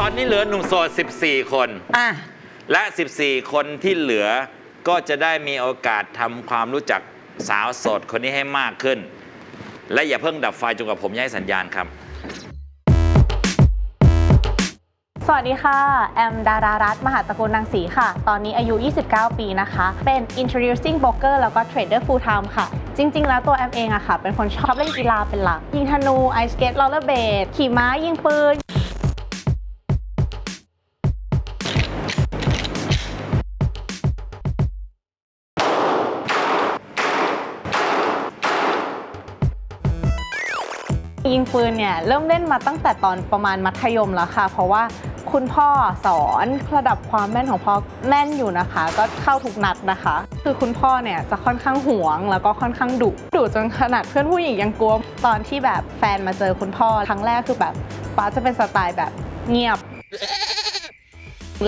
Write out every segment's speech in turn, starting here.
ตอนนี้เหลือหนุ่มโสด 14 คน อะ และ 14 คนที่เหลือก็จะได้มีโอกาสทำความรู้จักสาวโสดคนนี้ให้มากขึ้น และอย่าเพิ่งดับไฟจนกว่าผมจะให้สัญญาณครับ สวัสดีค่ะ แอม ดารารัตน์มหาตระกูลนางศรีค่ะ ตอนนี้อายุ 29 ปีนะคะ เป็น introducing broker แล้วก็ trader full time ค่ะ จริง ๆ แล้วตัวแอมเองอะค่ะ เป็นคนชอบเล่นกีฬาเป็นหลัก ยิงธนู ไอสเกตโรลเลอร์เบดขี่ม้า ยิงปืน ยิงปืนเนี่ยเริ่มเล่นมาตั้งแต่ตอนประมาณมัธยมแล้วค่ะ เพราะว่าคุณพ่อสอนระดับความแม่นของพ่อแม่นอยู่นะคะ ก็เข้าทุกนัดนะคะ คือคุณพ่อเนี่ยจะค่อนข้างห่วงแล้วก็ค่อนข้างดุดุจนขนาดเพื่อนผู้หญิงยังกลัวตอนที่แบบแฟนมาเจอคุณพ่อครั้งแรกคือแบบป้าจะเป็นสไตล์แบบเงียบ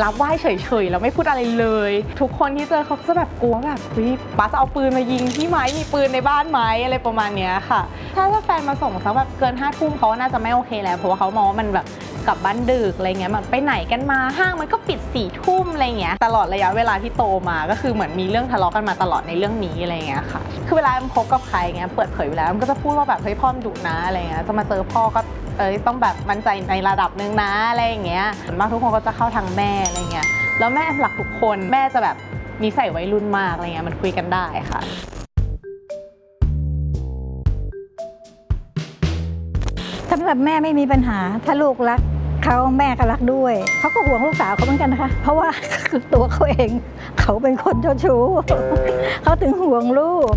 รับไหว้เฉยๆแล้วไม่พูดอะไรเลย ทุกคนที่เจอเขาจะแบบกลัวแบบเฮ้ยป้าจะเอาปืนมายิงพี่ไหมมีปืนในบ้านไหมอะไรประมาณเนี้ยค่ะ ถ้าถ้าแฟนมาส่งสักแบบเกินห้าทุ่มเขาน่าจะไม่โอเคแล้วเพราะว่าเขามองว่ามันแบบกลับบ้านดึกอะไรเงี้ยแบบไปไหนกันมาห้างมันก็ปิดสี่ทุ่มอะไรเงี้ยตลอดระยะเวลาที่โตมาก็คือเหมือนมีเรื่องทะเลาะกันมาตลอดในเรื่องนี้อะไรเงี้ยค่ะ คือเวลามันคบกับใครเงี้ยเปิดเผยอยู่แล้วมันก็จะพูดว่าแบบเฮ้ยพ่อมดุนะอะไรเงี้ยจะมาเจอพ่อก็ เอยต้องแบบมั่นใจในระดับหนึ่งนะอะไรอย่างเงี้ยส่วนมากทุกคนก็จะเข้าทางแม่อะไรเงี้ยแล้วแม่หลักทุกคนแม่จะแบบนิสัยวัยรุ่นมากอะไรเงี้ยมันคุยกันได้ค่ะสำหรับแม่ไม่มีปัญหา ถ้าลูกรักเขาแม่ก็รักด้วย เขาก็ห่วงลูกสาวเขาเหมือนกันนะคะ เพราะว่าคือตัวเขาเอง เขาเป็นคนเจ้าชู้เขาถึงห่วงลูก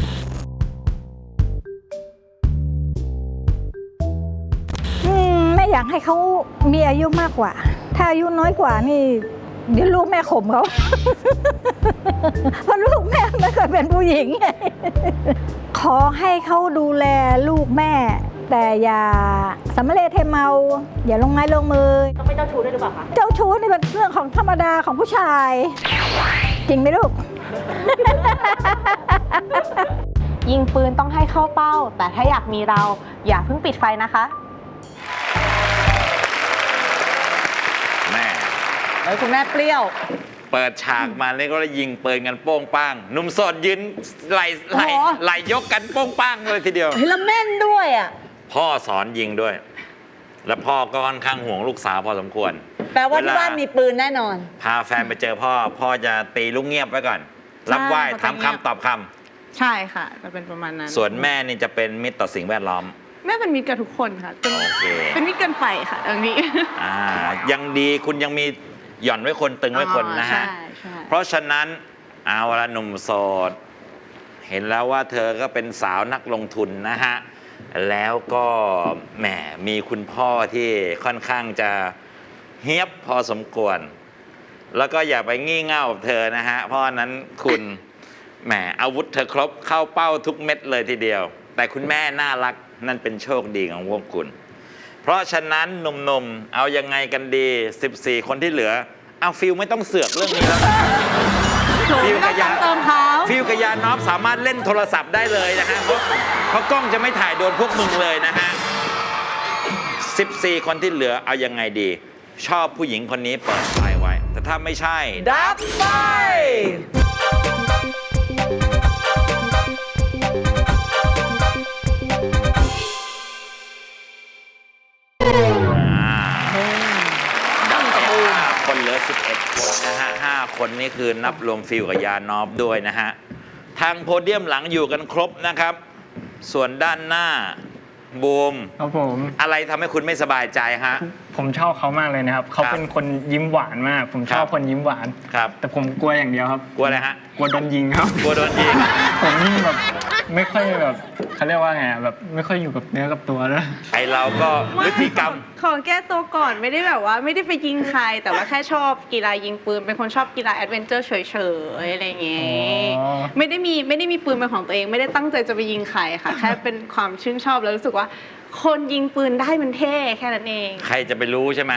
ากให้เขามีอายุมากกว่า ถ้าอายุน้อยกว่านี่ เดี๋ยวลูกแม่ข่มเขา เพราะลูกแม่ไม่เคยเป็นผู้หญิงไงขอให้เขาดูแลลูกแม่ แต่อย่าสำเร็จเทเมา อย่าลงไม้ลงมือ ต้องไม่เจ้าชู้ด้วยหรือเปล่าคะ เจ้าชู้นี่เป็นเรื่องของธรรมดาของผู้ชาย จริงไหมลูก ยิงปืนต้องให้เข้าเป้า แต่ถ้าอยากมีเราอย่าเพิ่งปิดไฟนะคะ เฮ้ยคุณแม่เปรี้ยว เปิดฉากมานี่ก็ยิงปืนกันโป้งป้างหนุ่มโสดยืนไหลไหลโอ้โห ไหลยกกันโป้งป้างเลยทีเดียว เฮ้ยแล้วแม่นด้วยอะ พ่อสอนยิงด้วย และพ่อก็ค่อนข้างห่วงลูกสาวพอสมควรแปลว่าที่เวลาบ้านมีปืนแน่นอน พาแฟนไปเจอพ่อ พ่อจะตีลูกเงียบไว้ก่อน รับไหว้ใช่ ถามเขาจะเงียบคำตอบคำใช่ค่ะจะเป็นประมาณนั้นส่วนแม่นี่จะเป็นมิตรต่อสิ่งแวดล้อม แม่เป็นมิตรกับทุกคนค่ะเป็นโอเค เป็นมิตรเกันไปค่ะตรงนี้ อ่ายังดีคุณยังมี หย่อนไว้คนตึงไว้คนนะฮะใช่ใช่ เพราะฉะนั้นเอาละหนุ่มโสด เห็นแล้วว่าเธอก็เป็นสาวนักลงทุนนะฮะ แล้วก็แหมมีคุณพ่อที่ค่อนข้างจะเฮียบพอสมควร แล้วก็อย่าไปงี่เง่ากับเธอนะฮะ เพราะฉะนั้นคุณแหมอาวุธเธอครบเข้าเป้าทุกเม็ดเลยทีเดียว แต่คุณแม่น่ารักนั่นเป็นโชคดีของพวกคุณ เพราะฉะนั้นหนุ่มๆ เอายังไงกันดี 14 คนที่เหลือ เอาฟิลไม่ต้องเสือกเรื่องนี้แล้วนะฟิลกับยาเติมเขาฟิลกับยานอฟสามารถเล่นโทรศัพท์ได้เลยนะฮะเพราะเพราะกล้องจะไม่ถ่ายโดนพวกมึงเลยนะฮะ 14 คนที่เหลือเอายังไงดี ชอบผู้หญิงคนนี้เปิดไฟไว้ แต่ถ้าไม่ใช่ ดับไฟ นนะฮะห้าคนนี่คือนับรวมฟิลกับยานอฟด้วยนะฮะ ทางโพเดียมหลังอยู่กันครบนะครับ ส่วนด้านหน้าบูมครับผม อะไรทำให้คุณไม่สบายใจฮะ ผมชอบเขามากเลยนะครับ เขาครับเป็นคนยิ้มหวานมาก ผมชอบครับคนยิ้มหวาน ครับ แต่ผมกลัวอย่างเดียวครับ กลัวอะไรฮะ กลัวโดนยิงครับ กลัวโดนยิง ผมนี่แบบ ไม่ค่อยแบบเขาเรียกว่าไงอะแบบไม่ค่อยอยู่กับเนื้อกับตัวแล้วยไอเราก็พฤติกรรม ของแก้ตัวก่อนไม่ได้แบบว่าไม่ได้ไปยิงใคร แต่ว่าแค่ชอบกีฬายิงปืน เป็นคนชอบกีฬาแอดเวนเจอร์เฉยๆอะไรอย่างเงี้ยอ๋อ ไม่ได้มีไม่ได้มีปืนเป็นของตัวเอง ไม่ได้ตั้งใจจะไปยิงใครค่ะ แค่เป็นความชื่นชอบแล้วรู้สึกว่า คนยิงปืนได้มันเท่แค่นั้นเอง ใครจะไปรู้ใช่ไหม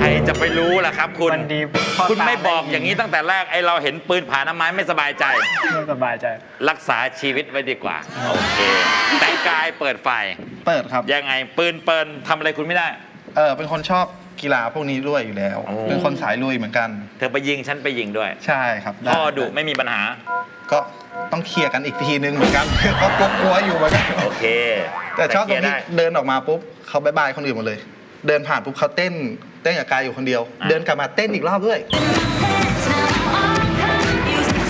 ใครจะไปรู้ล่ะครับ คุณวันดีพ่อคุณไม่ตบอกด้อย่างนี้ตั้งแต่แรกไอเราเห็นปืนผ่านน้ำไม้ไม่สบายใจ ไม่สบายใจ รักษาชีวิตไว้ดีกว่า โอเค แต่กายเปิดไฟ เปิดครับ ยังไงปืนเปิลทำอะไรคุณไม่ได้ เออเป็นคนชอบ กีฬาพวกนี้ด้วยอยู่แล้ว โอ้ เป็นคนสายลุยเหมือนกัน เธอไปยิงฉันไปยิงด้วยใช่ครับไพ่อดุไม่มีปัญหา ก็ต้องเคลียร์กันอีกทีนึงเหมือนกัน ก็กลัวๆอยู่เหมือนกันโอเคแต่ชอบตรงเคลีที่ยได้ เดินออกมาปุ๊บเขาบายบายคนอื่นหมดเลย เดินผ่านปุ๊บเขาเต้นเต้นกับกายอยู่คนเดียว อะ เดินกลับมาเต้นอีกรอบด้วย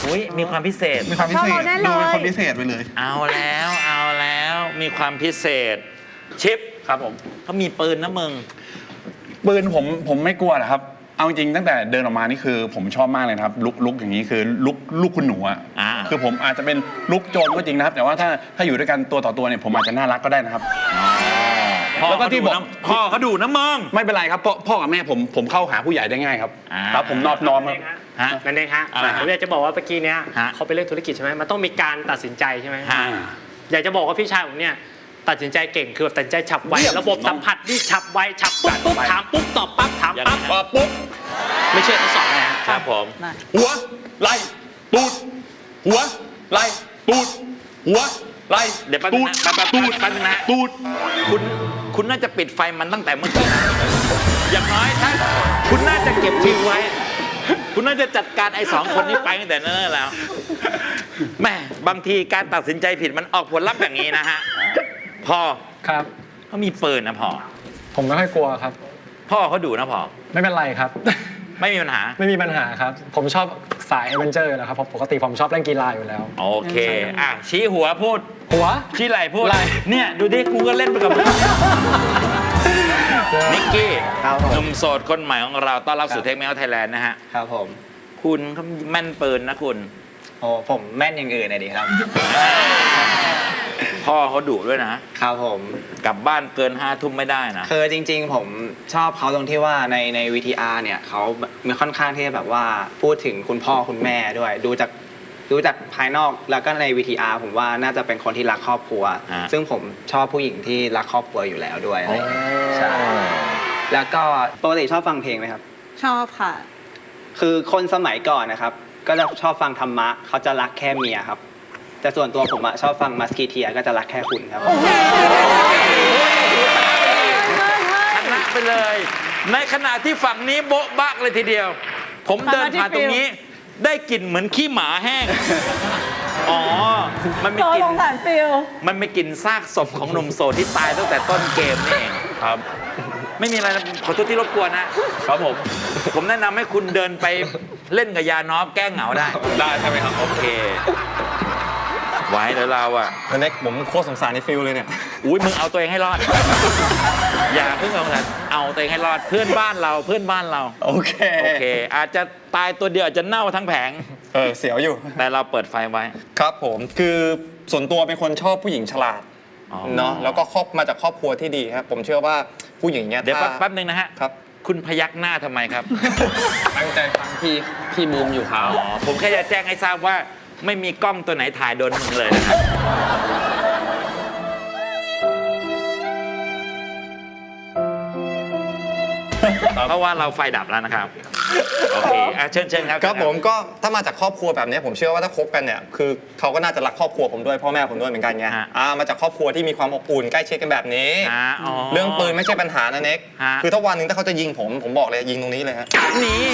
อุ้ยมีความพิเศษ มีความพิเศชอบษเราแน่เลย ดูเป็นคนพิเศษไปเลย เอาแล้วเอาแล้วมีความพิเศษ ชิปครับผมเขามีปืนนะมึง ปืนผมผมไม่กลัวนะครับ เอาจริงๆตั้งแต่เดินออกมานี่คือ ผมชอบมากเลยนะครับลุกลุกอย่างนี้คือลุกลูกคุณหนูอะอ่า คือผมอาจจะเป็นลุกโจรก็จริงนะครับ แต่ว่าถ้าถ้าอยู่ด้วยกันตัวต่อตัวเนี่ยผมอาจจะน่ารักก็ได้นะครับ พ่อแล้วก็เขาที่ดุบอกนะพ่อเขาดุนะมึงไม่เป็นไรครับพ่อพ่อกับแม่ผมผมเข้าหาผู้ใหญ่ได้ง่ายครับอ่า ครับผมนอบน้อมครับ ฮะ นั่นเองฮะอะไรฮะผมอยากจะบอกว่าเมื่อกี้เนี้ยฮะ เขาเป็นเรื่องธุรกิจใช่ไหมมันต้องมีการตัดสินใจใช่ไหมฮะ อยากจะบอกว่าพี่ชายผมเนี่ย ตัดสินใจเก่งคือแบบตัดสินใจฉับไวเยี่ยมระบบสัมผัสนี่ฉับไวฉับปุ๊บปุ๊บถามปุ๊บตอบปั๊บถามปั๊บยังไงฮะเอ่อปุ๊บไม่เชื่อทดสอบเลยฮะครับผมหัวไหล่ตูดหัวไหล่ตูดหัวไหล่เดี๋ยวแป๊บนึตูงดนะแป๊บแป๊บตูดแป๊บนึงนะ ตูด คุณคุณน่าจะปิดไฟมันตั้งแต่เมื่อกี้นะอย่างน้อยถ้าคุณน่าจะเก็บทิ้งไว้ คุณน่าจะจัดการไอ้สองคนนี้ไปตั้งแต่เนิ่นๆแล้วแม่บางทีการตัดสินใจผิดมันออกผลลัพธ์อย่างนี้นะฮะ พ่อครับ เขามีปืนนะพ่อผมไม่ค่อยกลัวครับ พ่อเขาดุนะพ่อไม่เป็นไรครับ ไม่มีปัญหา ไม่มีปัญหาครับ ผมชอบสายเอเวนเจอร์นะครับเพราะปกติผมชอบเล่นกีฬาอยู่แล้ว โอเค อะ ชี้หัวพูด หัว ชี้ไหล่พูดไหล่ เนี่ย ดูดิ กูก็เล่นไปกับมึงนิกกี้ครับผม หนุ่มโสดคนใหม่ของเราต้อนรับสู่เทคเมลไทยแลนด์นะฮะ ครับผม คุณเขาแม่นปืนนะคุณ โอ้ผมแม่นอย่างอื่นนะดิครับ พ่อเขาดุด้วยนะ ครับผม กลับบ้านเกินห้าทุ่มไม่ได้นะ คือจริงๆ ผมชอบเขาตรงที่ว่าในใน VTR เนี่ยเขามีค่อนข้างที่จะแบบว่าพูดถึงคุณพ่อคุณแม่ด้วย ดูจากดูจากภายนอกแล้วก็ใน VTR ผมว่าน่าจะเป็นคนที่รักครอบครัวฮะซึ่งผมชอบผู้หญิงที่รักครอบครัวอยู่แล้วด้วยอะไรอย่างเงี้ยใช่แล้วก็ปกติชอบฟังเพลงไหมครับ ชอบค่ะ คือคนสมัยก่อนนะครับ ก็จะชอบฟังธรรมะเขาจะรักแค่เมียครับ แต่ส่วนตัวผมอะชอบฟังมัสกีเทียก็จะรักแค่คุณครับ ชนะไปเลย ในขณะที่ฝั่งนี้โบ๊ะบักเลยทีเดียว ผมเดินผ่านตรงนี้ ได้กลิ่นเหมือนขี้หมาแห้ง อ๋อ มันไม่โตกลิ่สนงสารฟิลมันไม่กลิ่นซากศพของหนุ่มโสดที่ตายตั้งแต่ต้นเกมนี่เองครับ ไม่มีอะไรนะขอโทษที่รบกวนนะครับผม ผมแนะนำให้คุณเดินไปเล่นกับยานอฟแก้เหงาได้ ได้ใช่ไหมครับ โอเค ไว้เดี๋ยวเราอะเน็กผมโคตรสงสารในฟิลเลยเนี่ย อุ้ยมึงเอาตัวเองให้รอด อย่าเพิ่งเอาแต่เอาตัวเองให้รอดเพื่อนบ้านเราเพื่อนบ้านเรา โอเค โอเค อาจจะตายตัวเดียวอาจจะเน่าทั้งแผง เออ เสียวอยู่ แต่เราเปิดไฟไว้ ครับผมคือส่วนตัวเป็นคนชอบผู้หญิงฉลาดอ๋อ เนาะแล้วก็ครอบมาจากครอบครัวที่ดีครับ ผมเชื่อว่าผู้หญิงเนี้ยเดี๋ยวถ้าแป๊บแป๊บนึงนะฮะ ครับคุณพยักหน้าทำไมครับ ตั้งใจฟังพี่พี่บูมอยู่ครับ อ๋อผมแค่จะแจ้งให้ทราบว่า ไม่มีกล้องตัวไหนถ่ายโดนมึงเลยนะครับ เพราะว่าเราไฟดับแล้วนะครับ โอเคอะเชิญเชิญครับครับผมก็ถ้ามาจากครอบครัวแบบเนี้ยผมเชื่อว่าถ้าคบกันเนี่ยคือเขาก็น่าจะรักครอบครัวผมด้วยพ่อแม่ผมด้วยเหมือนกันไงฮะอ่ามาจากครอบครัวที่มีความอบอุ่นใกล้ชิดกันแบบนี้อ่าอ๋อ เรื่องปืนไม่ใช่ปัญหานะเน็กฮะ คือถ้าวันหนึ่งถ้าเขาจะยิงผมผมบอกเลยยิงตรงนี้เลยฮะ นี่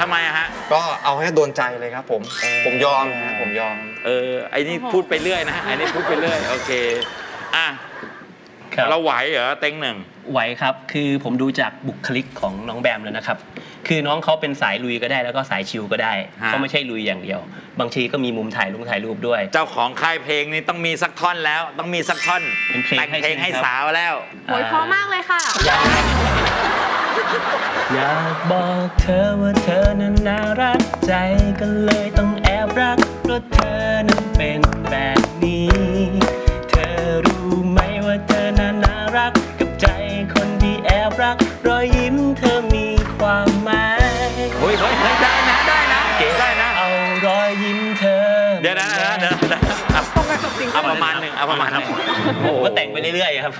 ทำไมอะฮะ ก็เอาให้โดนใจเลยครับผม ผมยอมฮะผมยอม เออไอ้นี่พูดไปเรื่อยนะฮะไอ้นี่พูดไปเรื่อยโอเคอะครับเราไหวเหรอเต็งหนึ่ง ไหวครับคือผมดูจากบุคลิกของน้องแบมแล้วนะครับ คือน้องเขาเป็นสายลุยก็ได้แล้วก็สายชิลก็ได้ฮะ เขาไม่ใช่ลุยอย่างเดียว บางทีก็มีมุมถ่ายลุงถ่ายรูปด้วย เจ้าของค่ายเพลงนี้ต้องมีสักท่อนแล้ว ต้องมีสักท่อนเป็นเพลงแต่งให้เพลงให้ใช่ไหมครับ สาวแล้ว โหยเพราะมากเลยค่ะ อยากบอกเธอว่าเธอนั้นน่ารักใจก็เลยต้องแอบรักเพราะเธอนั้นเป็นแบบนี้ เธอรู้ไหมว่าเธอนั้นน่ารักกับใจคนที่แอบรักรอย เอาประมาณหนึ่งเอาประมาณหนึ่งผมก็แต่งไปเรื่อยๆครับ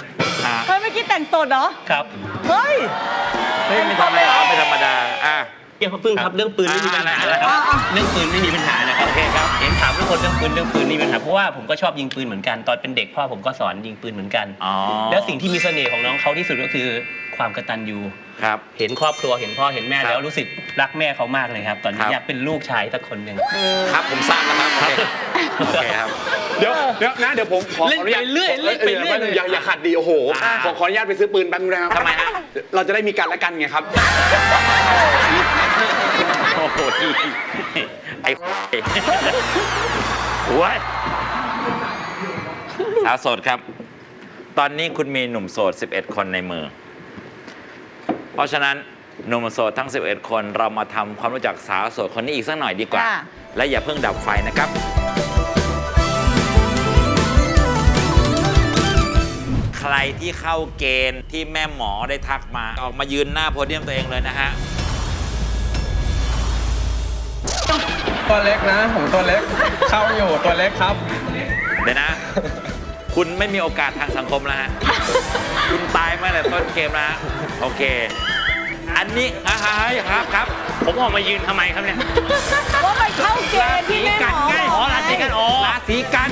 อะเฮ้ยเมื่อกี้แต่งสดเหรอ ครับเฮ้ย เฮ้ยไม่ธรรมดาไม่ธรรมดาอะพี่พึ่งครับเรื่องปืนไม่มีปัญหานะครับอ่าอ่า เรื่องปืนไม่มีปัญหานะครับโอเคครับเห็นถามทุกคนเรื่องปืนเรื่องปืนนี่มีปัญหาเพราะว่าผมก็ชอบยิงปืนเหมือนกันตอนเป็นเด็กพ่อผมก็สอนยิงปืนเหมือนกัน อ๋อแล้วสิ่งที่มีเสน่ห์ของน้องเขาที่สุดก็คือความกตัญญู ครับ เห็นครอบครัวเห็นพ่อเห็นแม่ครับแล้วรู้สึกรักแม่เขามากเลยครับ ตอนคนี้รับ อยากเป็นลูกชายสักคนหนึ่ง ครับผมทราบแล้วครับโอเคโอเคครับ เดี๋ยวเดี๋ยวนะเดี๋ยวผมขอเล่นขออนุญาตไปเรื่อยเล่นไปเรื่อยเลยอย่าอย่าขัดดีโอ้โหอ่าขอขออนุญาตไปซื้อปืนแป๊บนึงนะครับทำไมฮะ เราจะได้มีกันและกันไงครับ โอ้โหไอ้หัวสาวโสดครับ ตอนนี้คุณมีหนุ่มโสด 11 คนในมือ เพราะฉะนั้นหนุ่มโสดทั้ง 11 คนเรามาทำความรู้จักสาวโสดคนนี้อีกสักหน่อยดีกว่า ค่ะ และอย่าเพิ่งดับไฟนะครับ ใครที่เข้าเกณฑ์ที่แม่หมอได้ทักมา ออกมายืนหน้าโพเดียมตัวเองเลยนะฮะ ตัวเล็กนะ ผมตัวเล็ก เข้าอยู่ตัวเล็กครับ เดี๋ยวนะ คุณไม่มีโอกาสทางสังคมแล้วฮะ คุณตายมาแต่ต้นเกมแล้วฮะโอเค อันนี้อ่าฮะครับครับ ผมออกมายืนทำไมครับเนี่ยว่าไปเข้าเกณฑ์ที่แม่หมอกันไงบอ๋ออกราศีกันอ๋อราศีกัน